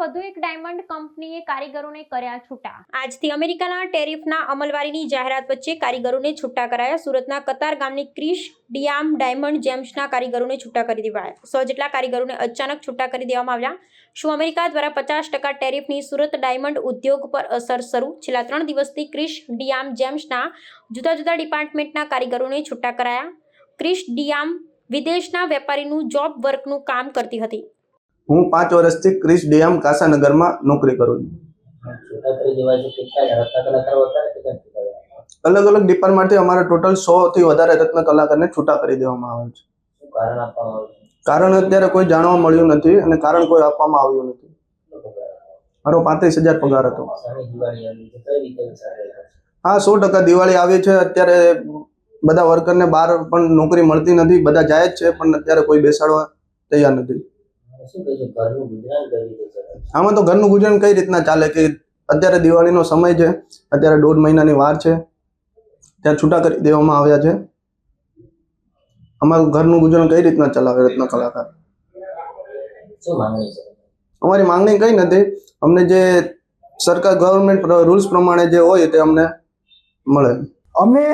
વધુ એક ડાયમંડ કંપનીએ કારીગરોને કર્યા છૂટા. આજથી અમેરિકાના ટેરિફના અમલવારીની જાહેરાત વચ્ચે કારીગરોને છૂટા કરાયા. સુરતના કતાર ગામની ક્રિશ ડિયામ ડાયમંડ જેમ્સના કારીગરોને છૂટા કરી દેવાયા. સો જેટલા કારીગરોને અચાનક છૂટા કરી દેવામાં આવ્યા. શું અમેરિકા દ્વારા પચાસ ટકા ટેરિફની સુરત ડાયમંડ ઉદ્યોગ પર અસર શરૂ? છેલ્લા ત્રણ દિવસથી ક્રિશ ડિયામ જેમ્સના જુદા જુદા ડિપાર્ટમેન્ટના કારીગરોને છૂટા કરાયા. ક્રિશ ડિયામ વિદેશના વેપારીનું, જોબ વર્કનું કામ કરતી હતી. હું પાંચ વર્ષથી ક્રિસ ડેમ કાસાનગરમાં નોકરી કરું છું? અલગ અલગ ડિપાર્ટમેન્ટથી અમારે ટોટલ સો થી વધારે રત્ન કલાકારને છૂટા કરી દેવામાં આવે છે. કારણ અત્યારે કોઈ જાણવા મળ્યું નથી અને કારણ કોઈ આપવામાં આવ્યું નથી. મારો પાંત્રીસ હજાર પગાર હતો? હા સો ટકા દિવાળી આવી છે. અત્યારે બધા વર્કરને બહાર પણ નોકરી મળતી નથી. બધા જાય જ છે પણ અત્યારે કોઈ બેસાડવા તૈયાર નથી. આમાં તો ઘરનું ગુજરાન કઈ રીતના ચાલે કે અત્યારે દિવાળીનો સમય છે અત્યારે દોઢ મહિનાની વાર છે ત્યાં છૂટા કરી દેવામાં આવ્યા છે. અમારું ઘરનું ગુજરાન કઈ રીતના ચલાવે રત્ન કલાકાર? શું અમારી માંગણી કઈ નથી. અમને જે સરકાર ગવર્મેન્ટ રૂલ્સ પ્રમાણે જે હોય તે અમને મળે. અમે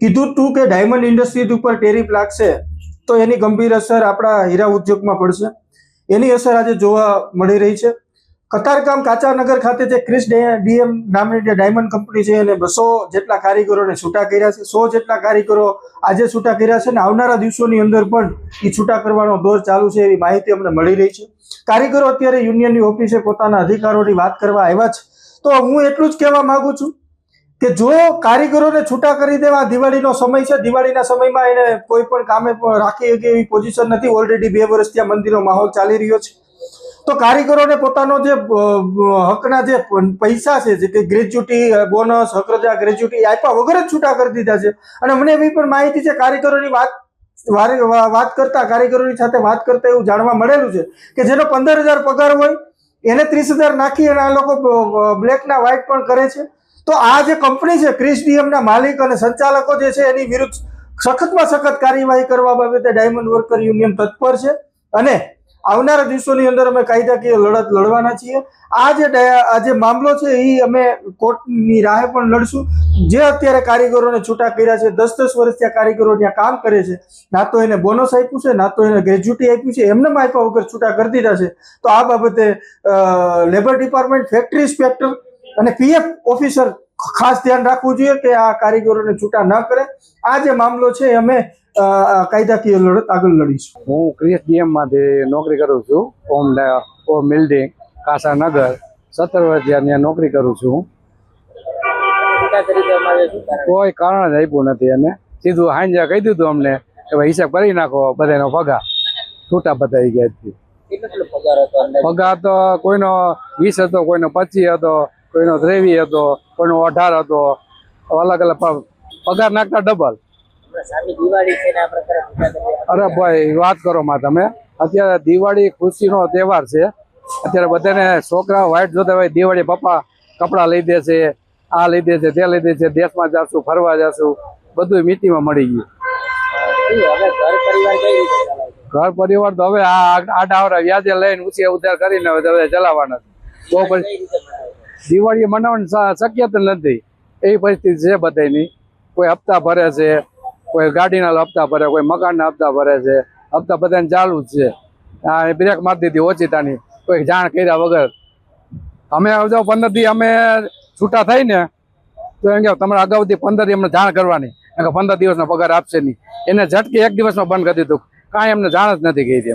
કીધું તું કે ડાયમંડ ઇન્ડસ્ટ્રીઝ ઉપર ટેરિફ લાગશે. તો એની ગંભીર અસર આપણા હીરા ઉદ્યોગમાં પડશે. એની અસર આજે જોવા મળી રહી છે. કતારકામ કાચાનગર ખાતે જે ક્રિસ ડીએમ નામની જે ડાયમંડ કંપની છે એને બસો જેટલા કારીગરોને છૂટા કર્યા છે. સો જેટલા કારીગરો આજે છૂટા કર્યા છે અને આવનારા દિવસોની અંદર પણ એ છૂટા કરવાનો દોર ચાલુ છે એવી માહિતી અમને મળી રહી છે. કારીગરો અત્યારે યુનિયનની ઓફિસે પોતાના અધિકારોની વાત કરવા આવ્યા છે. તો હું એટલું જ કહેવા માગું છું કે જો કારીગરોને છૂટા કરી દેવા, દિવાળીનો સમય છે, દિવાળીના સમયમાં એને કોઈ પણ કામે રાખી એવી પોઝિશન નથી. ઓલરેડી બે વર્ષ ત્યાં મંદિરનો માહોલ ચાલી રહ્યો છે. તો કારીગરોને પોતાનો જે હકના જે પૈસા છે, જે કે ગ્રેજ્યુટી બોનસ, હકરજા ગ્રેજ્યુટી આપ્યા વગર જ છૂટા કરી દીધા છે. અને મને એવી પણ માહિતી છે, કારીગરોની વાત, વારે વાત કરતા, કારીગરોની સાથે વાત કરતા એવું જાણવા મળેલું છે કે જેનો પંદર હજાર પગાર હોય, એને ત્રીસ હજાર નાખી અને આ લોકો બ્લેકના વ્હાઇટ પણ કરે છે. તો આ જે કંપની છે ક્રિસ ડીએમના માલિક અને સંચાલકો જે છે, એની વિરુદ્ધ સખતમાં સખત કાર્યવાહી કરવા બાબતે ડાયમંડ વર્કર યુનિયન તત્પર છે. અને આવનારા દિવસોની અંદર અમે કાયદાકીય લડત લડવાના છીએ. આ જે આ જે મામલો છે એ અમે કોર્ટની રાહે પણ લડશું. જે અત્યારે કારીગરોને છૂટા કર્યા છે દસ દસ વર્ષ ત્યાં કારીગરો ત્યાં કામ કરે છે, ના તો એને બોનસ આપ્યું છે, ના તો એને ગ્રેજ્યુટી આપ્યું છે, એમને આપ્યા વગર છૂટા કરી દીધા છે. તો આ બાબતે લેબર ડિપાર્ટમેન્ટ, ફેક્ટરી ઇન્સ્પેક્ટર અને પીએફ ઓફિસર ખાસ ધ્યાન રાખવું જોઈએ કે આ કારીગરોને છૂટા ન કરે. આ જે મામલો છે એ અમે કાયદાકીય લડત આગળ લડીશું. હું ક્રિએટ ડીએમમાંથી નોકરી કરું છું. ઓમ ઓમ બિલ્ડિંગ કાસાનગર સત્તર વર્ષ ત્યાં નોકરી કરું છું. કોઈ કારણ જ આપ્યું નથી અને સીધું હાંજા કહી દીધું અમને કે ભાઈ હિસાબ કરી નાખો બધાનો પગાર. છૂટા બતાવી ગયા? પગાર તો કોઈનો વીસ હતો કોઈનો પચીસ હતો. કોઈનો ત્રેવીસ હતો, કોઈનો અઢાર હતો અલગ અલગ પગાર નાખતા ડબલ અરે ભાઈ વાત કરો માં તમે. અત્યારે દિવાળી ખુશીનો તહેવાર છે. અત્યારે બધાને છોકરા વાઇટ જોતા હોય, દિવાળી પપ્પા કપડાં લઈ દે છે, આ લઈ દે છે, તે લઈ દે છે, દેશમાં જશું, ફરવા જશું બધું મીટીમાં મળી ગયું. ઘર પરિવાર તો હવે આ આડાવરા વ્યાજે લઈને ઉછી ઉધાર કરીને હવે ચલાવવાના બહુ પછી? દિવાળી મનાવવાની શક્ય શક્યતા નથી. એવી પરિસ્થિતિ છે બધાની કોઈ હપ્તા ભરે છે, કોઈ ગાડીના હપ્તા ભરે, કોઈ મકાનના હપ્તા ભરે છે. હપ્તા બધાને ચાલુ જ છે. આ બ્રેક મારી દીધી ઓચિતાની. કોઈ જાણ કર્યા વગર. અમે જો પંદર દી અમે છૂટા થઈ ને, તો એમ કે તમારે અગાઉથી પંદર દી અમને જાણ કરવાની. કે પંદર દિવસનો પગાર આપશે નહીં. એને ઝટકે એક દિવસમાં બંધ કરી દીધું. કાંઈ એમને જાણ જ નથી કરી